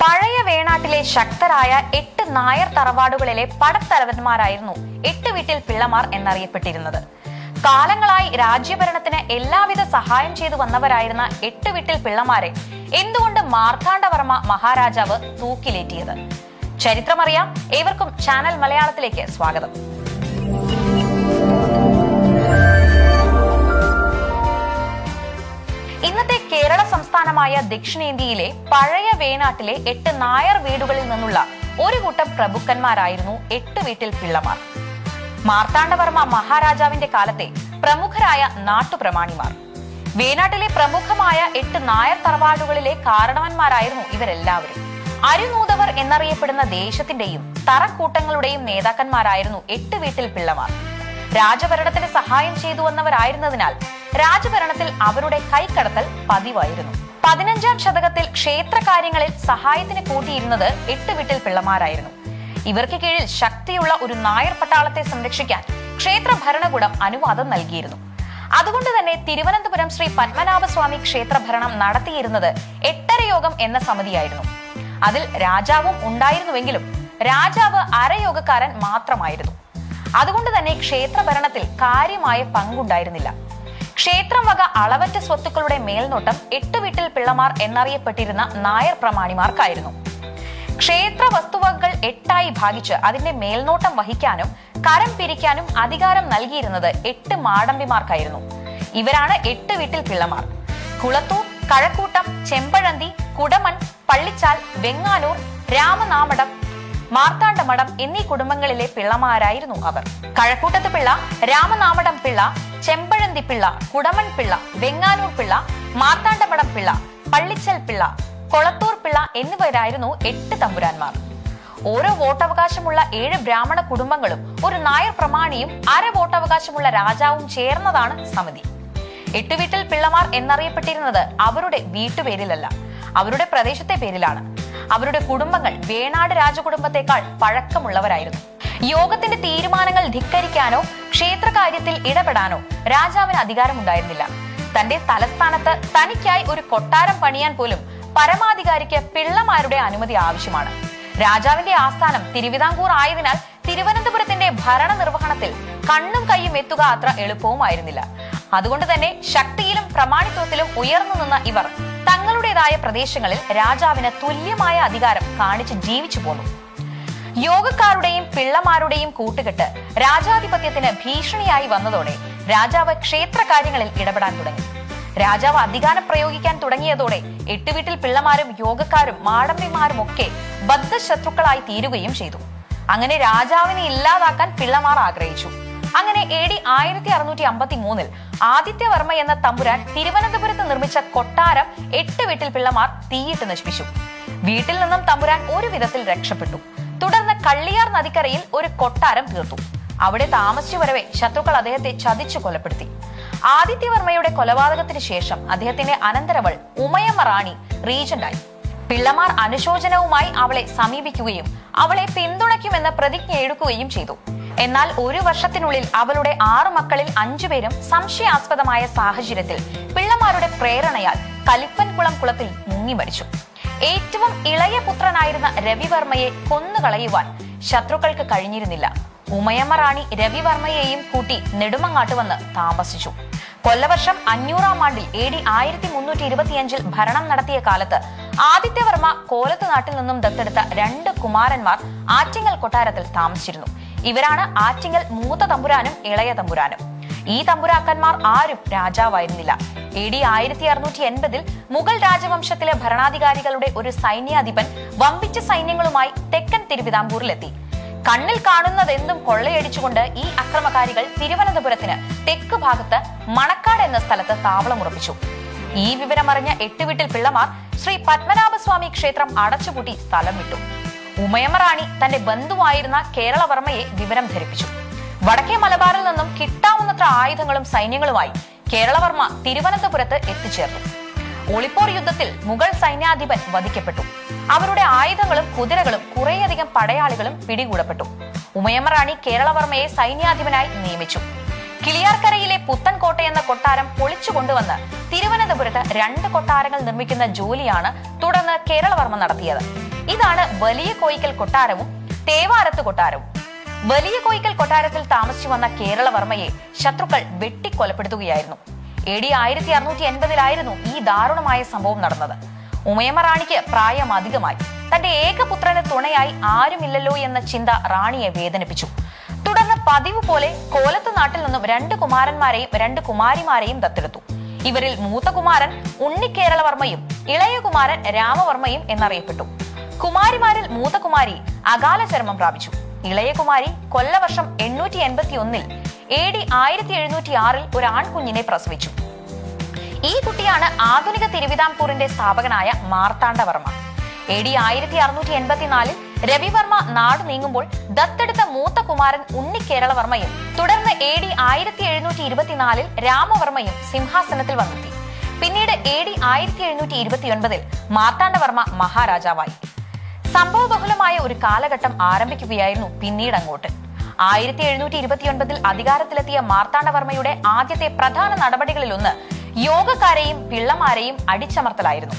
പഴയ വേണാട്ടിലെ ശക്തരായ എട്ട് നായർ തറവാടുകളിലെ പടത്തലവന്മാരായിരുന്നു എട്ട് വീട്ടിൽ പിള്ളമാർ എന്നറിയപ്പെട്ടിരുന്നത്. കാലങ്ങളായി രാജ്യഭരണത്തിന് എല്ലാവിധ സഹായം ചെയ്തു വന്നവരായിരുന്ന എട്ട് വീട്ടിൽ പിള്ളമാരെ എന്തുകൊണ്ട് മാർത്താണ്ഡവർമ്മ മഹാരാജാവ് തൂക്കിലേറ്റിയത്? ചരിത്രമറിയാം. ഏവർക്കും ചാനൽ മലയാളത്തിലേക്ക് സ്വാഗതം. ഇന്നത്തെ കേരള സംസ്ഥാനമായ ദക്ഷിണേന്ത്യയിലെ പഴയ വേണാട്ടിലെ എട്ട് നായർ വീടുകളിൽ നിന്നുള്ള ഒരു കൂട്ടം പ്രഭുക്കന്മാരായിരുന്നു എട്ട് വീട്ടിൽ പിള്ളമാർ. മാർത്താണ്ഡവർമ്മ മഹാരാജാവിന്റെ കാലത്തെ പ്രമുഖരായ നാട്ടുപ്രമാണിമാർ. വേണാട്ടിലെ പ്രമുഖമായ എട്ട് നായർ തറവാടുകളിലെ കാരണവന്മാരായിരുന്നു ഇവരെല്ലാവരും. അരുനൂതവർ എന്നറിയപ്പെടുന്ന ദേശത്തിന്റെയും തറക്കൂട്ടങ്ങളുടെയും നേതാക്കന്മാരായിരുന്നു എട്ട് വീട്ടിൽ പിള്ളമാർ. രാജഭരണത്തിന് സഹായം ചെയ്തു വന്നവരായിരുന്നതിനാൽ രാജഭരണത്തിൽ അവരുടെ കൈക്കടത്തൽ പതിവായിരുന്നു. പതിനഞ്ചാം ശതകത്തിൽ ക്ഷേത്രകാര്യങ്ങളിൽ സഹായത്തിന് കൂട്ടിയിരുന്നത് എട്ട് വീട്ടിൽ പിള്ളമാരായിരുന്നു. ഇവർക്ക് കീഴിൽ ശക്തിയുള്ള ഒരു നായർ പട്ടാളത്തെ സംരക്ഷിക്കാൻ ക്ഷേത്ര ഭരണകൂടം അനുവാദം നൽകിയിരുന്നു. അതുകൊണ്ട് തന്നെ തിരുവനന്തപുരം ശ്രീ പത്മനാഭസ്വാമി ക്ഷേത്ര ഭരണം നടത്തിയിരുന്നത് എട്ടരയോഗം എന്ന സമിതിയായിരുന്നു. അതിൽ രാജാവും ഉണ്ടായിരുന്നുവെങ്കിലും രാജാവ് അരയോഗക്കാരൻ മാത്രമായിരുന്നു. അതുകൊണ്ട് തന്നെ ക്ഷേത്ര ഭരണത്തിൽ കാര്യമായ പങ്കുണ്ടായിരുന്നില്ല. ക്ഷേത്രം വക അളവറ്റ സ്വത്തുക്കളുടെ മേൽനോട്ടം എട്ട് വീട്ടിൽ പിള്ളമാർ എന്നറിയപ്പെട്ടിരുന്ന നായർ പ്രമാണിമാർക്കായിരുന്നു. ക്ഷേത്ര വസ്തുവകകൾ എട്ടായി ഭാഗിച്ച് അതിന്റെ മേൽനോട്ടം വഹിക്കാനും കരം പിരിക്കാനും അധികാരം നൽകിയിരുന്നത് എട്ട് മാടമ്പിമാർക്കായിരുന്നു. ഇവരാണ് എട്ട് വീട്ടിൽ പിള്ളമാർ. കുളത്തൂർ കഴക്കൂട്ടം ചെമ്പഴന്തി കുടമൺ പള്ളിച്ചാൽ വെങ്ങാനൂർ രാമനാമടം മാർത്താണ്ഡമഠം എന്നീ കുടുംബങ്ങളിലെ പിള്ളമാരായിരുന്നു അവർ. കഴക്കൂട്ടത്ത് പിള്ള രാമനാമടം പിള്ള ചെമ്പഴന്തി പിള്ള കുടമൺ പിള്ള വെങ്ങാനൂർ പിള്ള മാർത്താണ്ഡമഠം പിള്ള പള്ളിച്ചൽ പിള്ള കൊളത്തൂർ പിള്ള എന്നിവരായിരുന്നു എട്ട് തമ്പുരാന്മാർ. ഓരോ വോട്ടവകാശമുള്ള ഏഴ് ബ്രാഹ്മണ കുടുംബങ്ങളും ഒരു നായർ പ്രമാണിയും അര വോട്ടവകാശമുള്ള രാജാവും ചേർന്നതാണ് സമിതി. എട്ടുവീട്ടിൽ പിള്ളമാർ എന്നറിയപ്പെട്ടിരുന്നത് അവരുടെ വീട്ടുപേരിലല്ല അവരുടെ പ്രദേശത്തെ പേരിലാണ്. അവരുടെ കുടുംബങ്ങൾ വേണാട് രാജകുടുംബത്തെക്കാൾ പഴക്കമുള്ളവരായിരുന്നു. യോഗത്തിന്റെ തീരുമാനങ്ങൾ ധിക്കരിക്കാനോ ക്ഷേത്രകാര്യത്തിൽ ഇടപെടാനോ രാജാവിന് അധികാരമുണ്ടായിരുന്നില്ല. തന്റെ തലസ്ഥാനത്ത് തനിക്കായി ഒരു കൊട്ടാരം പണിയാൻ പോലും പരമാധികാരിക്ക് പിള്ളമാരുടെ അനുമതി ആവശ്യമാണ്. രാജാവിന്റെ ആസ്ഥാനം തിരുവിതാംകൂർ ആയതിനാൽ തിരുവനന്തപുരത്തിന്റെ ഭരണ നിർവഹണത്തിൽ കണ്ണും കൈയും എത്തുക അത്ര എളുപ്പവുമായിരുന്നില്ല. അതുകൊണ്ട് തന്നെ ശക്തിയിലും പ്രമാണിത്വത്തിലും ഉയർന്നു നിന്ന ഇവർ തങ്ങളുടേതായ പ്രദേശങ്ങളിൽ രാജാവിന് തുല്യമായ അധികാരം കാണിച്ച് ജീവിച്ചു പോന്നു. യോഗക്കാരുടെയും പിള്ളമാരുടെയും കൂട്ടുകെട്ട് രാജാധിപത്യത്തിന് ഭീഷണിയായി വന്നതോടെ രാജാവ് ക്ഷേത്രകാര്യങ്ങളിൽ ഇടപെടാൻ തുടങ്ങി. രാജാവ് അധികാരം പ്രയോഗിക്കാൻ തുടങ്ങിയതോടെ എട്ടുവീട്ടിൽ പിള്ളമാരും യോഗക്കാരും മാടമ്പിമാരും ഒക്കെ ബദ്ധശത്രുക്കളായി തീരുകയും ചെയ്തു. അങ്ങനെ രാജാവിനെ ഇല്ലാതാക്കാൻ പിള്ളമാർ ആഗ്രഹിച്ചു. അങ്ങനെ എ ഡി ആയിരത്തി അറുന്നൂറ്റി അമ്പത്തി മൂന്നിൽ ആദിത്യവർമ്മ എന്ന തമ്പുരാൻ തിരുവനന്തപുരത്ത് നിർമ്മിച്ച കൊട്ടാരം എട്ട് വീട്ടിൽ പിള്ളമാർ തീയിട്ട് നശിപ്പിച്ചു. വീട്ടിൽ നിന്നും തമ്പുരാൻ ഒരു വിധത്തിൽ രക്ഷപ്പെട്ടു. തുടർന്ന് കള്ളിയാർ നദിക്കരയിൽ ഒരു കൊട്ടാരം തീർത്തു. അവിടെ താമസിച്ചു വരവെ ശത്രുക്കൾ അദ്ദേഹത്തെ ചതിച്ചു കൊലപ്പെടുത്തി. ആദിത്യവർമ്മയുടെ കൊലപാതകത്തിന് ശേഷം അദ്ദേഹത്തിന്റെ അനന്തരവൾ ഉമയമ്മ റാണി റീജന്റായി. പിള്ളമാർ അനുശോചനവുമായി അവളെ സമീപിക്കുകയും അവളെ പിന്തുണയ്ക്കുമെന്ന് പ്രതിജ്ഞ എടുക്കുകയും ചെയ്തു. എന്നാൽ ഒരു വർഷത്തിനുള്ളിൽ അവളുടെ ആറു മക്കളിൽ അഞ്ചുപേരും സംശയാസ്പദമായ സാഹചര്യത്തിൽ പിള്ളമാരുടെ പ്രേരണയാൽ കലിപ്പൻകുളം കുളത്തിൽ മുങ്ങി മരിച്ചു. ഏറ്റവും ഇളയ പുത്രനായിരുന്ന രവിവർമ്മയെ കൊന്നുകളയുവാൻ ശത്രുക്കൾക്ക് കഴിഞ്ഞിരുന്നില്ല. ഉമയമ്മ റാണി രവിവർമ്മയെയും കൂട്ടി നെടുമങ്ങാട്ട് വന്ന് താമസിച്ചു. കൊല്ലവർഷം അഞ്ഞൂറാം ആണ്ടിൽ എ ഡി ആയിരത്തി മുന്നൂറ്റി ഇരുപത്തിയഞ്ചിൽ ഭരണം നടത്തിയ കാലത്ത് ആദിത്യവർമ്മ കോലത്ത് നാട്ടിൽ നിന്നും ദത്തെടുത്ത രണ്ട് കുമാരന്മാർ ആറ്റിങ്ങൽ കൊട്ടാരത്തിൽ താമസിച്ചിരുന്നു. ഇവരാണ് ആറ്റിങ്ങൽ മൂത്ത തമ്പുരാനും ഇളയ തമ്പുരാനും. ഈ തമ്പുരാക്കന്മാർ ആരും രാജാവായിരുന്നില്ല. എ ഡി ആയിരത്തി അറുന്നൂറ്റി എൺപതിൽ മുഗൾ രാജവംശത്തിലെ ഭരണാധികാരികളുടെ ഒരു സൈന്യാധിപൻ വമ്പിച്ച സൈന്യങ്ങളുമായി തെക്കൻ തിരുവിതാംകൂറിലെത്തി. കണ്ണിൽ കാണുന്നതെന്തും കൊള്ളയടിച്ചുകൊണ്ട് ഈ അക്രമകാരികൾ തിരുവനന്തപുരത്തിന് തെക്ക് ഭാഗത്ത് മണക്കാട് എന്ന സ്ഥലത്ത് താവളമുറപ്പിച്ചു ഈ വിവരമറിഞ്ഞ എട്ടുവീട്ടിൽ പിള്ളമാർ ശ്രീ പത്മനാഭസ്വാമി ക്ഷേത്രം അടച്ചുപൂട്ടി സ്ഥലം വിട്ടു. ഉമയമ്മ റാണി തന്റെ ബന്ധുവായിരുന്ന കേരളവർമ്മയെ വിവരം ധരിപ്പിച്ചു. വടക്കേ മലബാറിൽ നിന്നും കിട്ടാവുന്നത്ര ആയുധങ്ങളും സൈന്യങ്ങളുമായി കേരളവർമ്മ തിരുവനന്തപുരത്ത് എത്തിച്ചേർന്നു. ഒളിപ്പോർ യുദ്ധത്തിൽ മുഗൾ സൈന്യാധിപൻ വധിക്കപ്പെട്ടു. അവരുടെ ആയുധങ്ങളും കുതിരകളും കുറേയധികം പടയാളികളും പിടികൂടപ്പെട്ടു. ഉമയമ്മ റാണി കേരളവർമ്മയെ സൈന്യാധിപനായി നിയമിച്ചു. കിളിയാർക്കരയിലെ പുത്തൻകോട്ട എന്ന കൊട്ടാരം പൊളിച്ചു കൊണ്ടുവന്ന് തിരുവനന്തപുരത്ത് രണ്ട് കൊട്ടാരങ്ങൾ നിർമ്മിക്കുന്ന ജോലിയാണ് തുടർന്ന് കേരളവർമ്മ നടത്തിയത്. ഇതാണ് വലിയ കോയിക്കൽ കൊട്ടാരവും തേവാരത്ത് കൊട്ടാരവും. വലിയ കോയിക്കൽ കൊട്ടാരത്തിൽ താമസിച്ചു വന്ന കേരളവർമ്മയെ ശത്രുക്കൾ വെട്ടിക്കൊലപ്പെടുത്തുകയായിരുന്നു. എ ഡി ആയിരത്തി അറുന്നൂറ്റി എൺപതിലായിരുന്നു ഈ ദാരുണമായ സംഭവം നടന്നത്. ഉമയമ്മ റാണിക്ക് പ്രായം അധികമായി. തന്റെ ഏകപുത്രന് തുണയായി ആരുമില്ലല്ലോ എന്ന ചിന്ത റാണിയെ വേദനിപ്പിച്ചു. തുടർന്ന് പതിവ് പോലെ കോലത്ത് നാട്ടിൽ നിന്നും രണ്ട് കുമാരന്മാരെയും രണ്ട് കുമാരിമാരെയും ദത്തെടുത്തു. ഇവരിൽ മൂത്ത കുമാരൻ ഉണ്ണിക്കേരളവർമ്മയും ഇളയ കുമാരൻ രാമവർമ്മയും എന്നറിയപ്പെട്ടു. കുമാരിമാരിൽ മൂത്ത കുമാരി അകാല ചരമം പ്രാപിച്ചു. ഇളയ കുമാരി കൊല്ലവർഷം എണ്ണൂറ്റി എൺപത്തി ഒന്നിൽ എ ഡി ആയിരത്തി എഴുന്നൂറ്റി ആറിൽ ഒരു ആൺകുഞ്ഞിനെ പ്രസവിച്ചു. ഈ കുട്ടിയാണ് ആധുനിക തിരുവിതാംകൂറിന്റെ സ്ഥാപകനായ മാർത്താണ്ഡവർമ്മ. എ ഡി ആയിരത്തി അറുന്നൂറ്റി എൺപത്തിനാലിൽ രവിവർമ്മ നാട് നീങ്ങുമ്പോൾ ദത്തെടുത്ത മൂത്ത കുമാരൻ ഉണ്ണിക്കേരളവർമ്മയും തുടർന്ന് എ ഡി ആയിരത്തി എഴുന്നൂറ്റി ഇരുപത്തിനാലിൽ രാമവർമ്മയും സിംഹാസനത്തിൽ വന്നെത്തി. പിന്നീട് എ ഡി ആയിരത്തി എഴുന്നൂറ്റി ഇരുപത്തിയൊൻപതിൽ മാർത്താണ്ഡവർമ്മ മഹാരാജാവായി. സംഭവബഹുലമായ ഒരു കാലഘട്ടം ആരംഭിക്കുകയായിരുന്നു പിന്നീട് അങ്ങോട്ട് ആയിരത്തി എഴുന്നൂറ്റി ഇരുപത്തിയൊൻപതിൽ അധികാരത്തിലെത്തിയ മാർത്താണ്ഡവർമ്മയുടെ ആദ്യത്തെ പ്രധാന നടപടികളിലൊന്ന് യോഗക്കാരെയും പിള്ളമാരെയും അടിച്ചമർത്തലായിരുന്നു.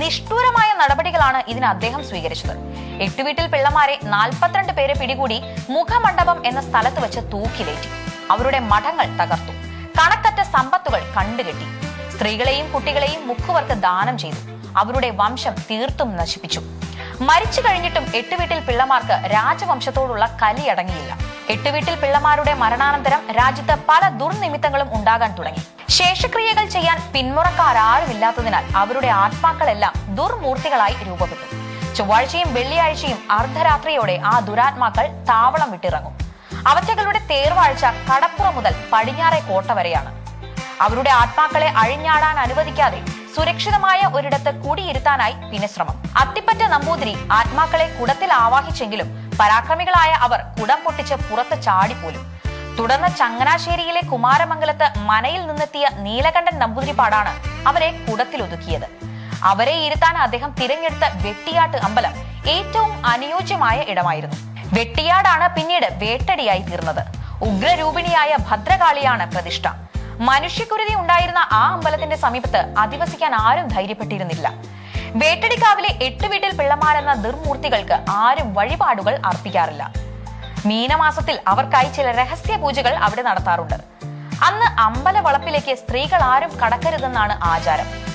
നിഷ്ഠൂരമായ നടപടികളാണ് ഇതിന് അദ്ദേഹം സ്വീകരിച്ചത്. എട്ടുവീട്ടിൽ പിള്ളമാരെ നാൽപ്പത്തിരണ്ട് പേരെ പിടികൂടി മുഖമണ്ഡപം എന്ന സ്ഥലത്ത് വെച്ച് തൂക്കിലേറ്റി. അവരുടെ മഠങ്ങൾ തകർത്തു. കണക്കറ്റ സമ്പത്തുകൾ കണ്ടുകെട്ടി. സ്ത്രീകളെയും കുട്ടികളെയും മുക്കുവർക്ക് ദാനം ചെയ്തു. അവരുടെ വംശം തീർത്തും നശിപ്പിച്ചു. മരിച്ചു കഴിഞ്ഞിട്ടും എട്ടുവീട്ടിൽ പിള്ളമാർക്ക് രാജവംശത്തോടുള്ള കലി അടങ്ങിയില്ല. എട്ടുവീട്ടിൽ പിള്ളമാരുടെ മരണാനന്തരം രാജ്യത്ത് പല ദുർനിമിത്തങ്ങളും ഉണ്ടാകാൻ തുടങ്ങി. ശേഷക്രിയകൾ ചെയ്യാൻ പിന്മുറക്കാരാരുമില്ലാത്തതിനാൽ അവരുടെ ആത്മാക്കളെല്ലാം ദുർമൂർത്തികളായി രൂപപ്പെട്ടു. ചൊവ്വാഴ്ചയും വെള്ളിയാഴ്ചയും അർദ്ധരാത്രിയോടെ ആ ദുരാത്മാക്കൾ താവളം വിട്ടിറങ്ങും. അവറ്റകളുടെ തേർവാഴ്ച കടപ്പുറ മുതൽ പടിഞ്ഞാറെ കോട്ട വരെയാണ്. അവരുടെ ആത്മാക്കളെ അഴിഞ്ഞാടാൻ അനുവദിക്കാതെ സുരക്ഷിതമായ ഒരിടത്ത് കൂടിയിരുത്താനായി പിന്നെ ശ്രമം അത്തിപ്പറ്റ നമ്പൂതിരി ആത്മാക്കളെ കുടത്തിൽ ആവാഹിച്ചെങ്കിലും പരാക്രമികളായ അവർ കുടം പൊട്ടിച്ച് പുറത്ത് ചാടിപ്പോലും. തുടർന്ന് ചങ്ങനാശ്ശേരിയിലെ കുമാരമംഗലത്ത് മനയിൽ നിന്നെത്തിയ നീലകണ്ഠൻ നമ്പൂതിരിപ്പാടാണ് അവരെ കുടത്തിൽ ഒതുക്കിയത്. അവരെ ഇരുത്താൻ അദ്ദേഹം തിരഞ്ഞെടുത്ത വെട്ടിയാട്ട് അമ്പലം ഏറ്റവും അനുയോജ്യമായ ഇടമായിരുന്നു. വെട്ടിയാടാണ് പിന്നീട് വേട്ടടിയായി തീർന്നത്. ഉഗ്രരൂപിണിയായ ഭദ്രകാളിയാണ് പ്രതിഷ്ഠ. മനുഷ്യക്കുരുതി ഉണ്ടായിരുന്ന ആ അമ്പലത്തിന്റെ സമീപത്ത് അധിവസിക്കാൻ ആരും ധൈര്യപ്പെട്ടിരുന്നില്ല. വേട്ടടിക്കാവിലെ എട്ട് വീട്ടിൽ പിള്ളമാരെന്ന ദുർമൂർത്തികൾക്ക് ആരും വഴിപാടുകൾ അർപ്പിക്കാറില്ല. മീനമാസത്തിൽ അവർക്കായി ചില രഹസ്യ പൂജകൾ അവിടെ നടത്താറുണ്ട്. അന്ന് അമ്പല വളപ്പിലേക്ക് സ്ത്രീകൾ ആരും കടക്കരുതെന്നാണ് ആചാരം.